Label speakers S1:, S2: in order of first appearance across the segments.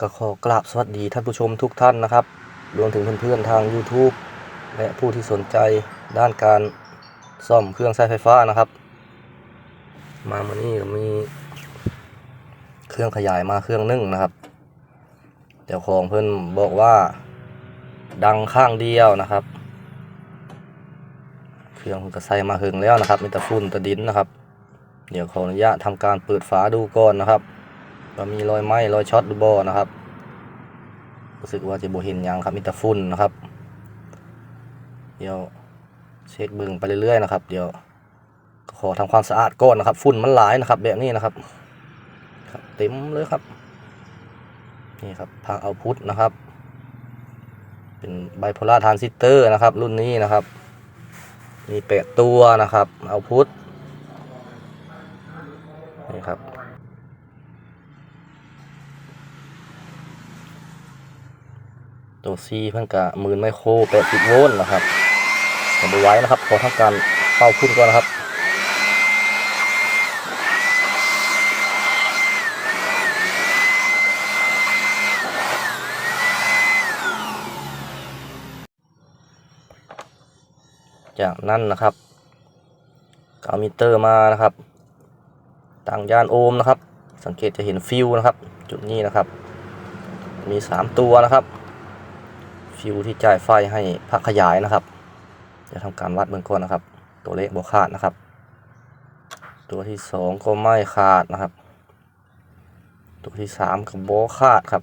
S1: ก็ขอกราบสวัสดีท่านผู้ชมทุกท่านนะครับ รวมถึงเพื่อนๆทาง YouTube และผู้ที่สนใจด้านการซ่อมเครื่องใช้ไฟฟ้านะครับ มาเมื่อนี้ก็มีเครื่องขยายมาเครื่องนึ่งนะครับเจ้าของเพื่อนบอกว่า ดังข้างเดียวนะครับ เครื่องก็ใส่มาหึงแล้วนะครับมีแต่ฝุ่นแต่ดินนะครับ เดี๋ยวขออนุญาตทำการเปิดฝาดูก่อนนะครับ ว่ามีรอยไหม้รอยช็อตหรือนะครับรู้สึกว่าจะบเห็นยังครับมีแต่ฝุ่นนะครับ เดี๋ยวเช็คเบิ่งไปเรื่อยๆนะครับ เดี๋ยวขอทำความสะอาดก่อนนะครับ ฝุ่นมันหลายนะครับ แบบนี้นะครับ ครับเต็มเลยครับ นี่ครับพาเอาพุทนะครับ เป็นไบโพล่าทานซิสเตอร์นะครับ รุ่นนี้นะครับ มีแปดตัวนะครับ เอาพุทนี่ครับ ตัวซีเพิ่นกะหมื่นไมโครแปดสิบโวลต์นะครับผมดูไว้นะครับ ขอทำการเป่าพุ่นก่อนนะครับจากนั้นนะครับก็เอามิเตอร์มานะครับ ต่างยานโอห์มนะครับ สังเกตจะเห็นฟิวนะครับ จุดนี้นะครับ มี 3 ตัวนะครับ ฟิวที่จ่ายไฟให้พักขยายนะครับ จะทำการวัดเบื้องก่อนนะครับ ตัวเลขบวขาดนะครับ ตัวที่2ก็ไม่ขาดนะครับ ตัวที่3ก็บวขาดครับ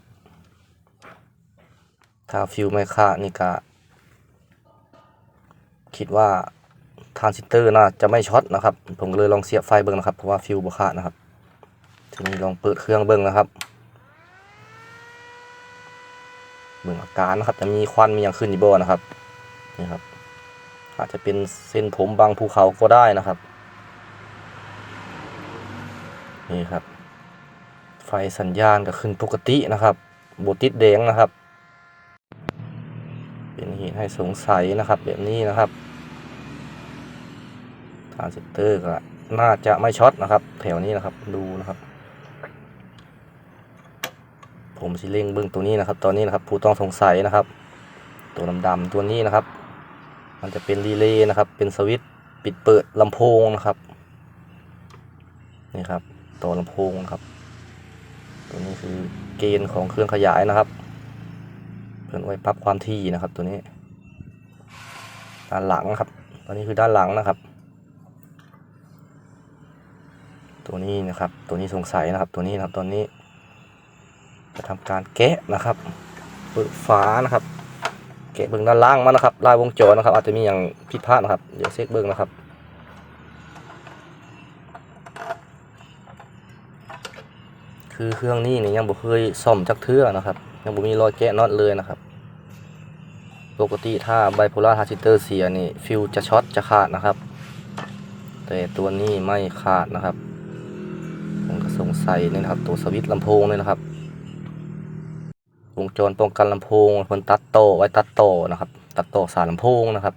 S1: ถ้าฟิวไม่ขาดนี่ก็คิดว่าทรานซิสเตอร์น่าจะไม่ช็อตนะครับ ผมเลยลองเสียบไฟเบิ้งนะครับเพราะว่าฟิวบวขาดนะครับทีนี้ลองเปิดเครื่องเบิ้งนะครับ เบิ่งอาการนะครับ จะมีควันมีอย่างขึ้นอยู่บ่นะครับนี่ครับ อาจจะเป็นเส้นผมบางภูเขาก็ได้นะครับ นี่ครับ ไฟสัญญาณก็ขึ้นปกตินะครับโบติดแดงนะครับ เป็นเหตุให้สงสัยนะครับ แบบนี้นะครับทรานซิสเตอร์ก็น่าจะไม่ช็อตนะครับ แถวนี้นะครับดูนะครับ ผมสิเล็งเบิ้องตัวนี้นะครับ ตอนนี้นะครับผู้ต้องสงสัยนะครับ ตัวดำๆตัวนี้นะครับ มันจะเป็นรีเลย์นะครับ เป็นสวิตช์ปิดเปิดลำโพงนะครับนี่ครับตัวลำโพงนะครับ ตัวนี้คือเกณฑ์ของเครื่องขยายนะครับเพื่อนไว้ปรับความถี่นะครับ ตัวนี้ด้านหลังครับ ตัวนี้คือด้านหลังนะครับ ตัวนี้นะครับ ตัวนี้สงสัยนะครับ ตัวนี้นะครับตัวนี้ ทำการแกะนะครับเปิดฝานะครับ แกะเบื้องด้านล่างมานะครับ ลายวงจรนะครับ อาจจะมีอย่างผิดพลาดนะครับ เดี๋ยวเช็คเบื้องนะครับคือเครื่องนี้นี่ยยังบ่เคยซ่อมจักเทื่อนะครับ ยังบ่มีรอยแกะน็อตเลยนะครับ ปกติถ้าไบโพล่าทรานซิเตอร์เสียนี่ฟิวจะช็อตจะขาดนะครับ แต่ตัวนี้ไม่ขาดนะครับผมก็สงสัยนี่นะครับ ตัวสวิตช์ลำโพงนี่นะครับ วงจรป้องกันลำโพงเพิ่นตัดโตไว้ตัดโตนะครับ ตัดโตสายลำโพงนะครับ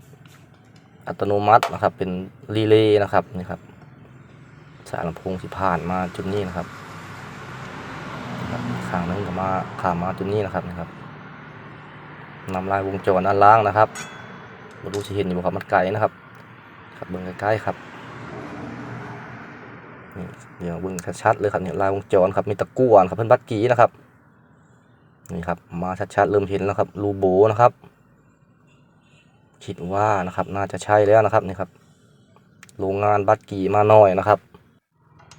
S1: อัตโนมัตินะครับ เป็นรีเลย์นะครับนี่ครับสายลำโพงที่ผ่านมาจุดนี้นะครับข้างนึงก็มาข้ามมาจุดนี้นะครับนะครับนำลายวงจรด้านล่างนะครับมาดูสิเห็นอยู่ครับมันไกลนะครับครับเบิ่งใกล้ๆครับนี่เดี๋ยวเบิ่งชัดๆเลยครับเนี่ยลายวงจรครับมีตะกั่วครับเพิ่นบัดกี้นะครับ นี่ครับมาชัดๆเริ่มเห็นแล้วครับรูโบนะครับ คิดว่านะครับน่าจะใช่แล้วนะครับนี่ครับโรงงานบัตรกีมาหน่อยนะครับ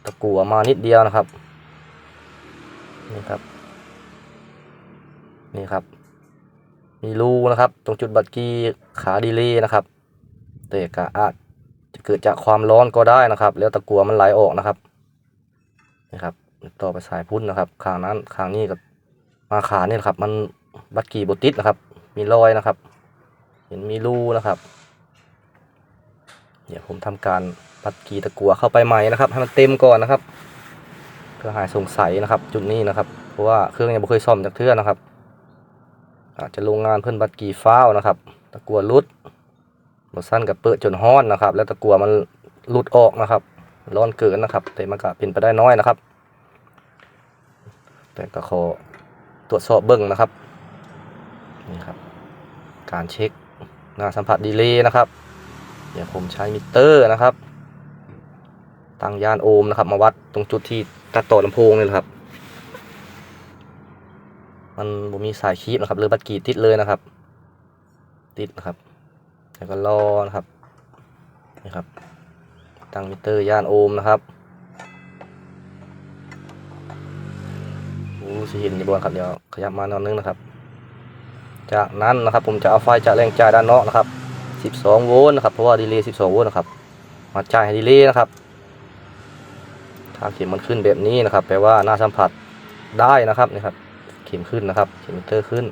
S1: ตะกั่วมานิดเดียวนะครับนี่ครับนี่ครับ มีรูนะครับ ตรงจุดบัตรกีขาดีเลย์นะครับแต่ก็อาจจะเกิดจากความร้อนก็ได้นะครับ แล้วตะกั่วมันไหลออกนะครับนี่ครับต่อไปสายพุ่นนะครับข้างนั้นข้างนี้ก็ มาขาเนี่ยนะครับ มันบัตรกี่บติดนะครับ มีรอยนะครับ เห็นมีรูนะครับ เดี๋ยวผมทำการบัตรกี่ตะกัวเข้าไปใหม่นะครับ ให้มันเต็มก่อนนะครับ เพื่อหายสงสัยนะครับ จุดนี้นะครับ เพราะว่าเครื่องยังไม่เคยซ่อมจากเทื่อนะครับ อาจจะโรงงานเพิ่นบัตรกี่ฟ้าวนะครับ ตะกัวรุดบสั้นกับเปิดจนห้อนนะครับ แล้วตะกัวมันหลุดออกนะครับร้อนเกินนะครับ แต่มันก็เป็นไปได้น้อยนะครับ แต่ก็ขอ ตรวจสอบเบิ่งนะครับนี่ครับ การเช็คนาสัมผัสดีเลย์นะครับ เดี๋ยวผมใช้มิเตอร์นะครับตั้งยานโอห์มนะครับ มาวัดตรงจุดที่ตัดต่อลำโพงนี่แหละครับ มันบ่มีสายคีบนะครับหรือบัตรกีติดเลยนะครับ ติดนะครับแล้วก็รอนะครับนี่ครับตั้งมิเตอร์ย่านโอห์มนะครับโอ้ สิเห็นอยู่บนครับเดี๋ยวขยับมาหนอนนึงนะครับ จากนั้นนะครับผมจะเอาไฟจากแรงจ่ายด้านนอกนะครับ 12 โวลต์นะครับเพราะว่าดีเลย์ 12 โวลต์นะครับมาจ่ายให้ดีเลย์นะครับ ถ้าเข็มมันขึ้นแบบนี้นะครับ แปลว่าหน้าสัมผัสได้นะครับนี่ครับ เข็มขึ้นนะครับ เข็มมิเตอร์ขึ้น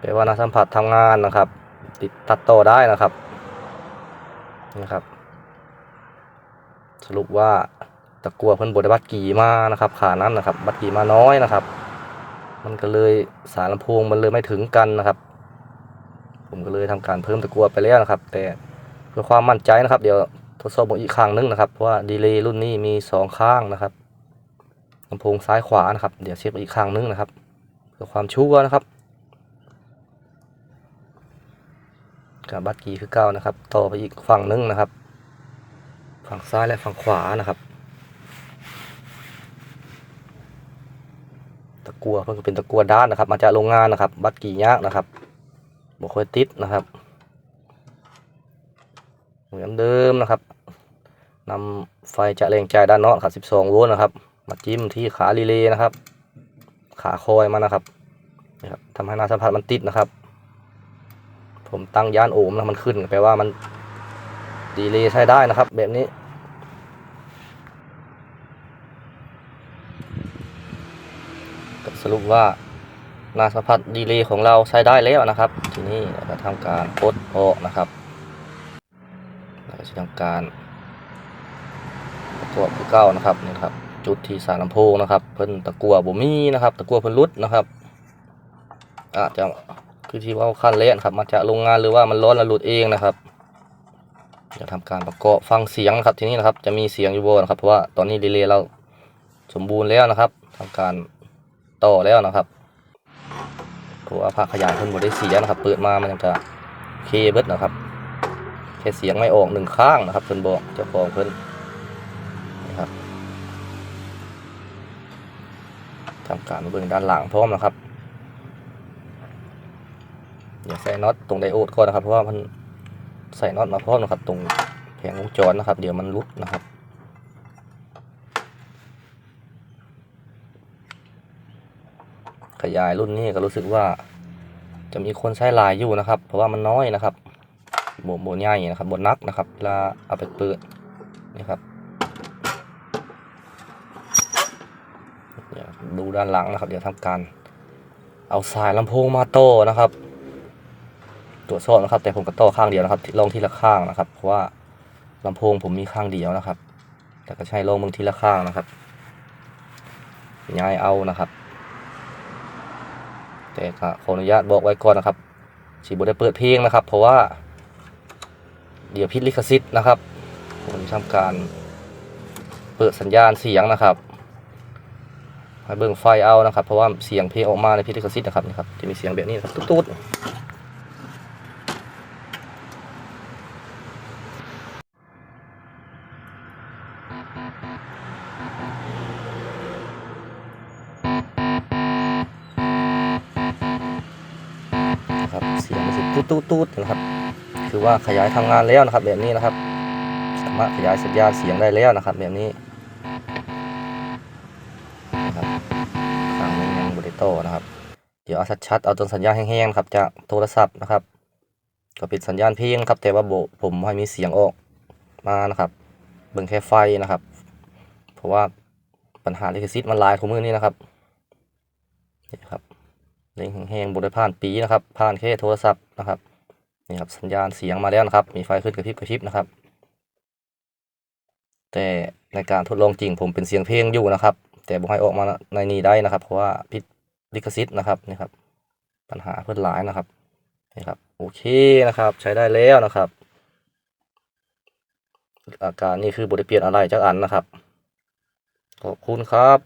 S1: แปลว่าหน้าสัมผัสทำงานนะครับ ติดตัดต่อได้นะครับนี่ครับ สรุปว่า ตะกัวเพิ่นบดบัตรกีมานะครับ ขานั้นนะครับ บัตรกีมาน้อยนะครับ มันก็เลยสายลำโพงมันเลยไม่ถึงกันนะครับ ผมก็เลยทำการเพิ่มตะกัวไปแล้วนะครับ แต่เพื่อความมั่นใจนะครับ เดี๋ยวทดสอบอีกครั้งนึงนะครับเพราะว่าดีเลย์รุ่นนี้มีสองข้างนะครับลำโพงซ้ายขวานะครับ เดี๋ยวเช็คอีกครั้งนึงนะครับ เพื่อความชัวร์นะครับกับบัตรกีคือเก้านะครับ ต่อไปอีกฝั่งนึงนะครับ ฝั่งซ้ายและฝั่งขวานะครับ ตะ กัวเพิ่นก็เป็นตะกัวด้านนะครับ มาจากโรงงานนะครับ บัตรกี่ยากนะครับบ่ค่อยติดนะครับเหมือนเดิมนะครับนำไฟจากแรงจ่ายด้านนอกครับ 12 โวลต์นะครับ มาจิ้มที่ขารีเลย์นะครับ ขาคอยมันนะครับนี่ครับทำให้หน้าสัมผัสมันติดนะครับ ผมตั้งย่านโอห์มแล้วมันขึ้นแปลว่ามันดีเลย์ใช้ได้นะครับ แบบนี้ สรุปว่านาสัมผัสดีเลย์ของเราใช้ได้แล้วนะครับ ทีนี้เราก็ทำการปลดออกนะครับแล้วก็จะทำการประกอบคือเก้านะครับนี่ครับ จุดที่สายลำโพงนะครับ เพิ่นตะกัวบ่มีนะครับ ตะกัวเพิ่นรุดนะครับอาจจะคือที่ว่าขั้นเละนครับ มาจากโรงงานหรือว่ามันร้อนแล้วหลุดเองนะครับจะทำการประกอบฟังเสียงนะครับทีนี้นะครับ จะมีเสียงอยู่บ่นะครับ เพราะว่าตอนนี้ดีเลย์เราสมบูรณ์แล้วนะครับทำการ ต่อแล้วนะครับเพราะว่าภาคขยายเพิ่นบ่ได้เสียนะครับ เปิดมามันจะเคเบิดนะครับแค่เสียงไม่ออกหนึ่งข้างนะครับเพิ่นบอกเจ้าของเพิ่นนะครับทำการเบิ่งด้านหลังพร้อมนะครับอย่าใส่น็อตตรงไดโอดก่อนนะครับเพราะว่ามันใส่น็อตมาพร้อมนะครับ ตรงแผงวงจรนะครับ เดี๋ยวมันรุดนะครับ ข ยายรุ่นนี้ก็รู้สึกว่า จะมีคนใช้ลายอยู่นะครับ เพราะว่ามันน้อยนะครับบโบใหญ่นะครับบนนักนะครับเวลาเอาไปเปิดนี่ครับดูด้านหลังนะครับ เดี๋ยวทำการ เอาสายลำโพงมาโต้นะครับ ตรวจสอบนะครับ แต่ผมก็โต่อข้างเดียวนะครับลองทีละข้างนะครับ เพราะว่าลำโพงผมมีข้างเดียวนะครับ แต่ก็ใช้ลองมึงทีละข้างนะครับย้ายเอานะครับ ก็ขออนุญาตบอกไว้ก่อนนะครับสีบได้เปิดเพลงนะครับ เพราะว่า เดี๋ยวพิษลิขสิทธิ์นะครับผมทำการเปิดสัญญาณเสียงนะครับให้เบิ่งไฟเอานะครับ เพราะว่าเสียงเพลงออกมาในพิษลิขสิทธิ์นะครับนี่ครับจะมีเสียงแบบนี้นะครับตุ๊ดๆ นะครับ เสียงมันสิตุ๊ดตุ๊ดตุ๊ดนะครับ คือว่าขยายทำงานแล้วนะครับ แบบนี้นะครับ สามารถขยายสัญญาณเสียงได้แล้วนะครับ แบบนี้นะครับครั้งนี้ยังบริโตนะครับ เดี๋ยวเอาชัดๆเอาตรงสัญญาณแห้งๆครับจากโทรศัพท์นะครับ ก็ป็นสัญญาณเพลงครับ แต่ว่าโบผมให้มีเสียงออกมานะครับ เบิ่งแค่ไฟนะครับ เพราะว่าปัญหาลิขสิทธิ์มันลายของมือนี้นะครับนี่ครับ เล่งแห้งบริผ่านปีนะครับ ผ่านแค่โทรศัพท์นะครับนี่ครับสัญญาณเสียงมาแล้วนะครับ มีไฟขึ้นกระพริบกระพริบนะครับ แต่ในการทดลองจริงผมเป็นเสียงเพลงอยู่นะครับ แต่บอกให้ออกมาในนี้ได้นะครับ เพราะว่าพิดลิขสิทธิ์นะครับนี่ครับ ปัญหาเพื่อนหลายนะครับนี่ครับโอเคนะครับ ใช้ได้แล้วนะครับ อาการนี่คือบริเปลี่ยนอะไรจากอันนะครับขอบคุณครับ